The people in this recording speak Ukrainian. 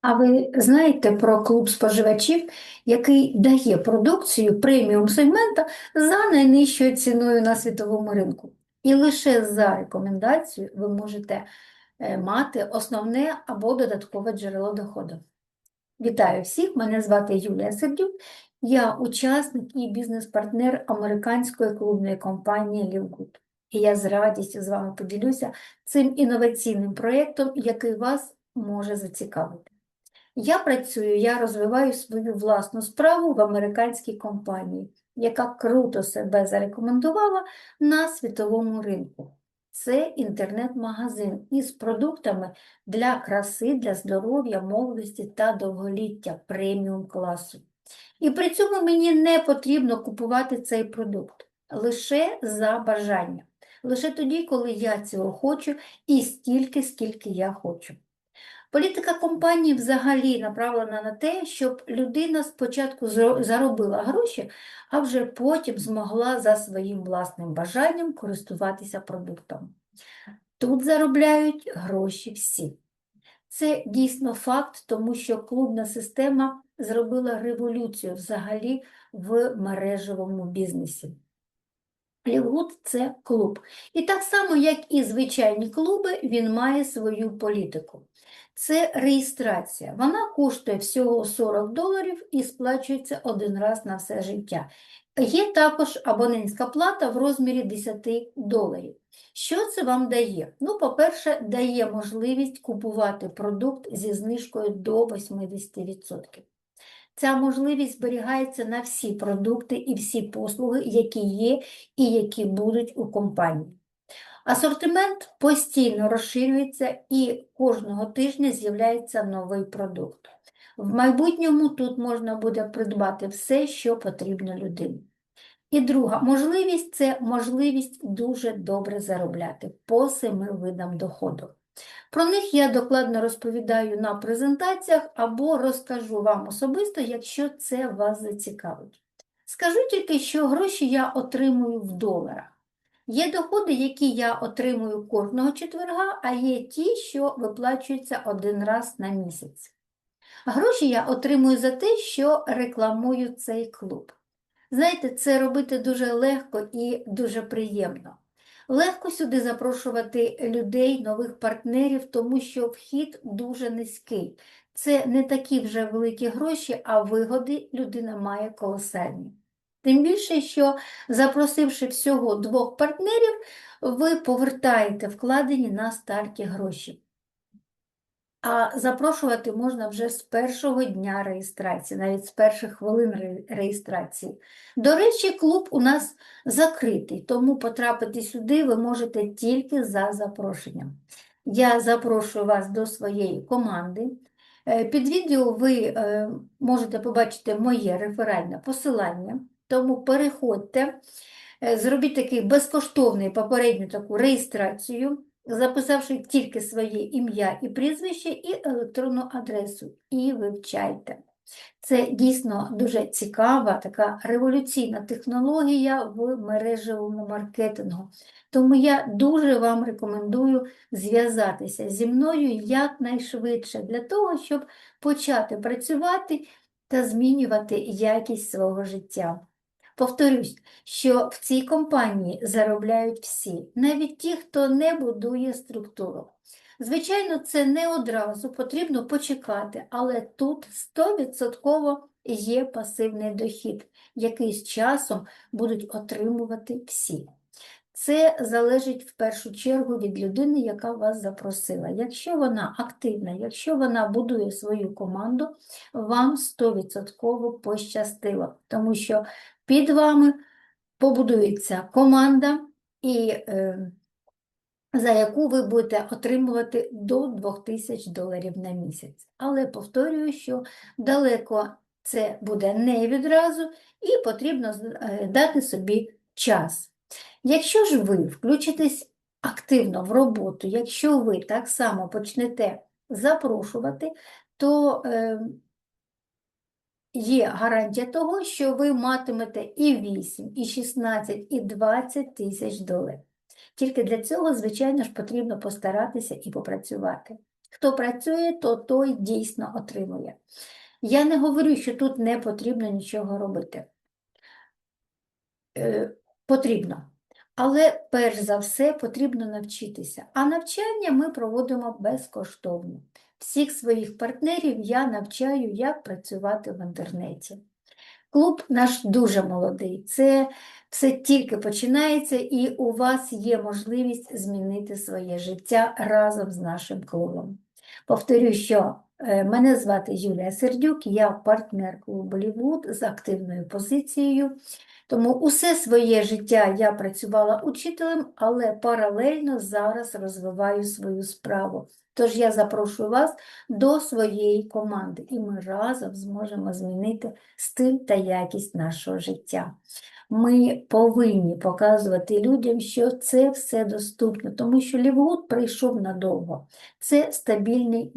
А ви знаєте про клуб споживачів, який дає продукцію преміум сегмента за найнижчою ціною на світовому ринку? І лише за рекомендацією ви можете е, мати основне або додаткове джерело доходу. Вітаю всіх! Мене звати Юлія Сердюк, я учасник і бізнес-партнер американської клубної компанії Лівгуд. І я з радістю з вами поділюся цим інноваційним проєктом, який вас може зацікавити. Я працюю, я розвиваю свою власну справу в американській компанії, яка круто себе зарекомендувала на світовому ринку. Це інтернет-магазин із продуктами для краси, для здоров'я, молодості та довголіття преміум класу. І при цьому мені не потрібно купувати цей продукт лише за бажання, лише тоді, коли я цього хочу, і стільки, скільки я хочу. Політика компанії взагалі направлена на те, щоб людина спочатку заробила гроші, а вже потім змогла за своїм власним бажанням користуватися продуктом. Тут заробляють гроші всі. Це дійсно факт, тому що клубна система зробила революцію взагалі в мережевому бізнесі. Лівгуд це клуб. І так само, як і звичайні клуби, він має свою політику. Це реєстрація. Вона коштує всього 40 доларів і сплачується один раз на все життя. Є також абонентська плата в розмірі 10 доларів. Що це вам дає? Ну, по-перше, дає можливість купувати продукт зі знижкою до 80%. Ця можливість зберігається на всі продукти і всі послуги, які є і які будуть у компанії. Асортимент постійно розширюється і кожного тижня з'являється новий продукт. В майбутньому тут можна буде придбати все, що потрібно людині. І друга можливість це можливість дуже добре заробляти по семи видам доходу. Про них я докладно розповідаю на презентаціях або розкажу вам особисто, якщо це вас зацікавить. Скажу тільки, що гроші я отримую в доларах. Є доходи, які я отримую кожного четверга, а є ті, що виплачуються один раз на місяць. Гроші я отримую за те, що рекламую цей клуб. Знаєте, це робити дуже легко і дуже приємно. Легко сюди запрошувати людей, нових партнерів, тому що вхід дуже низький. Це не такі вже великі гроші, а вигоди людина має колосальні. Тим більше, що запросивши всього двох партнерів, ви повертаєте вкладені на старті гроші. А запрошувати можна вже з першого дня реєстрації, навіть з перших хвилин реєстрації. До речі, клуб у нас закритий, тому потрапити сюди ви можете тільки за запрошенням. Я запрошую вас до своєї команди. Е, під відео ви е, можете побачити моє реферальне посилання. Тому переходьте, е, зробіть такий безкоштовний попередню таку реєстрацію, записавши тільки своє ім'я і прізвище, і електронну адресу, і вивчайте. Це дійсно дуже цікава, така революційна технологія в мережевому маркетингу. Тому я дуже вам рекомендую зв'язатися зі мною якнайшвидше для того, щоб почати працювати та змінювати якість свого життя. Повторюсь, що в цій компанії заробляють всі, навіть ті, хто не будує структуру. Звичайно, це не одразу потрібно почекати, але тут 100% є пасивний дохід, який з часом будуть отримувати всі. Це залежить в першу чергу від людини, яка вас запросила. Якщо вона активна, якщо вона будує свою команду, вам 100% пощастило, тому що під вами побудується команда, і е, за яку ви будете отримувати до 2000 доларів на місяць. Але повторюю, що далеко це буде не відразу, і потрібно е, дати собі час. Якщо ж ви включитесь активно в роботу, якщо ви так само почнете запрошувати, то е, є гарантія того, що ви матимете і 8, і 16, і 20 тисяч доларів. Тільки для цього, звичайно ж, потрібно постаратися і попрацювати. Хто працює, то той дійсно отримує. Я не говорю, що тут не потрібно нічого робити. Е, Потрібно. Але перш за все потрібно навчитися. А навчання ми проводимо безкоштовно. Всіх своїх партнерів я навчаю, як працювати в інтернеті. Клуб наш дуже молодий. Це все тільки починається, і у вас є можливість змінити своє життя разом з нашим клубом. Повторюю, що мене звати Юлія Сердюк, я партнер клубу Лівуд з активною позицією. Тому усе своє життя я працювала учителем, але паралельно зараз розвиваю свою справу. Тож я запрошую вас до своєї команди, і ми разом зможемо змінити стиль та якість нашого життя. Ми повинні показувати людям, що це все доступно, тому що Лівгуд прийшов надовго. Це стабільний